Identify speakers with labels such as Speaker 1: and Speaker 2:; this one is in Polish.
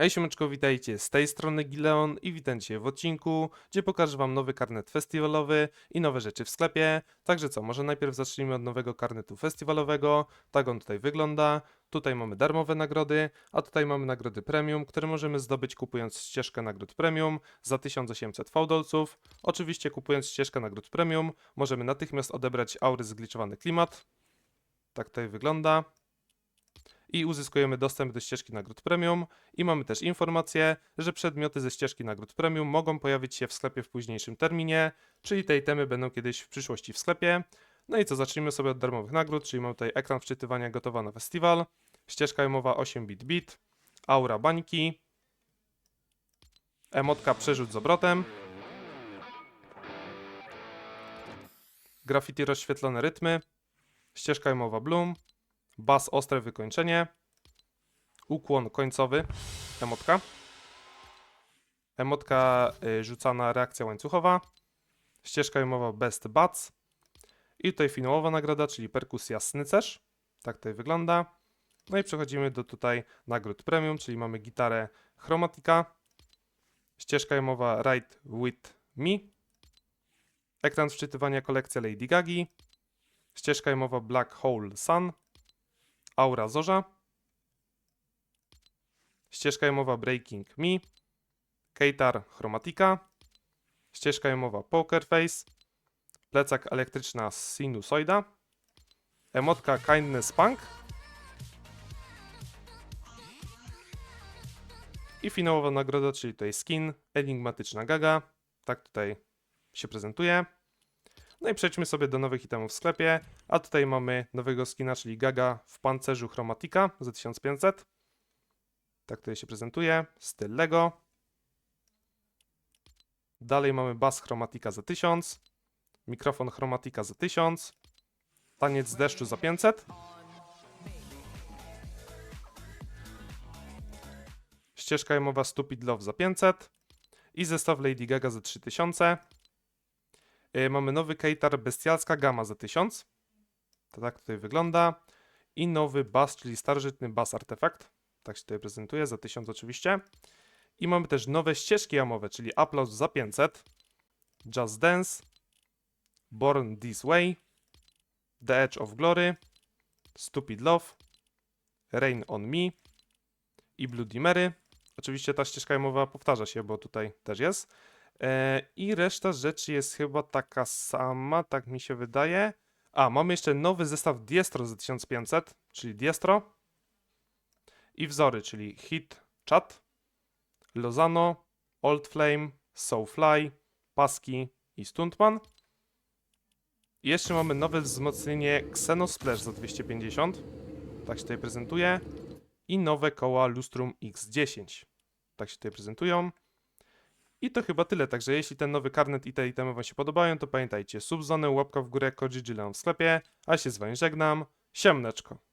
Speaker 1: Hej siemeczko, witajcie z tej strony Gileon i witajcie w odcinku, gdzie pokażę wam nowy karnet festiwalowy i nowe rzeczy w sklepie. Także co, może najpierw zacznijmy od nowego karnetu festiwalowego. Tak on tutaj wygląda. Tutaj mamy darmowe nagrody, a tutaj mamy nagrody premium, które możemy zdobyć kupując ścieżkę nagród premium za 1800 fałdolców. Oczywiście kupując ścieżkę nagród premium możemy natychmiast odebrać aury zgliczowany klimat. Tak tutaj wygląda i uzyskujemy dostęp do ścieżki nagród premium i mamy też informację, że przedmioty ze ścieżki nagród premium mogą pojawić się w sklepie w późniejszym terminie, czyli te itemy będą kiedyś w przyszłości w sklepie. No i co, zacznijmy sobie od darmowych nagród, czyli mamy tutaj ekran wczytywania gotowa na festiwal, ścieżka emowa 8-bit bit, aura bańki, emotka przerzut z obrotem, graffiti rozświetlone rytmy, ścieżka emowa bloom, bas ostre wykończenie, ukłon końcowy, emotka, emotka y, rzucana reakcja łańcuchowa, ścieżka emowa best bats. I tutaj finałowa nagroda, czyli perkusja snycerz, tak tutaj wygląda. No i przechodzimy do tutaj nagród premium, czyli mamy gitarę chromatika, ścieżka emowa Ride With Me, ekran wczytywania kolekcja Lady Gagi, ścieżka emowa Black Hole Sun, Aura Zorza, ścieżka jamowa Breaking Me, Keitar Chromatica, ścieżka jamowa Poker Face, plecak elektryczna Sinusoida, emotka Kindness Punk. I finałowa nagroda, czyli tutaj skin Enigmatyczna Gaga, tak tutaj się prezentuje. No i przejdźmy sobie do nowych itemów w sklepie. A tutaj mamy nowego skina, czyli Gaga w pancerzu Chromatica za 1500. Tak tutaj się prezentuje. Styl Lego. Dalej mamy bas Chromatica za 1000. Mikrofon Chromatica za 1000. Taniec z deszczu za 500. Ścieżka jamowa Stupid Love za 500. I zestaw Lady Gaga za 3000. Yy, mamy nowy Keitar Bestialska Gama za 1000. To tak tutaj wygląda. I nowy bas, czyli starożytny bas artefakt. Tak się tutaj prezentuje, za 1000 oczywiście. I mamy też nowe ścieżki jamowe, czyli Applause za 500. Just Dance. Born This Way. The Edge of Glory. Stupid Love. Rain on Me. I Bloody Mary. Oczywiście ta ścieżka jamowa powtarza się, bo tutaj też jest. E, I reszta rzeczy jest chyba taka sama, tak mi się wydaje. A, mamy jeszcze nowy zestaw Diestro za 1500, czyli Diestro. I wzory, czyli Hit Chat, Lozano, Old Flame, Soulfly, Paski i Stuntman. I jeszcze mamy nowe wzmocnienie Xenosplash za 250. Tak się tutaj prezentuje. I nowe koła Lustrum X10. Tak się tutaj prezentują. I to chyba tyle, także jeśli ten nowy karnet i te itemy wam się podobają, to pamiętajcie, subzonę, łapka w górę, kod GGLeon w sklepie, a się z wami żegnam, siemneczko.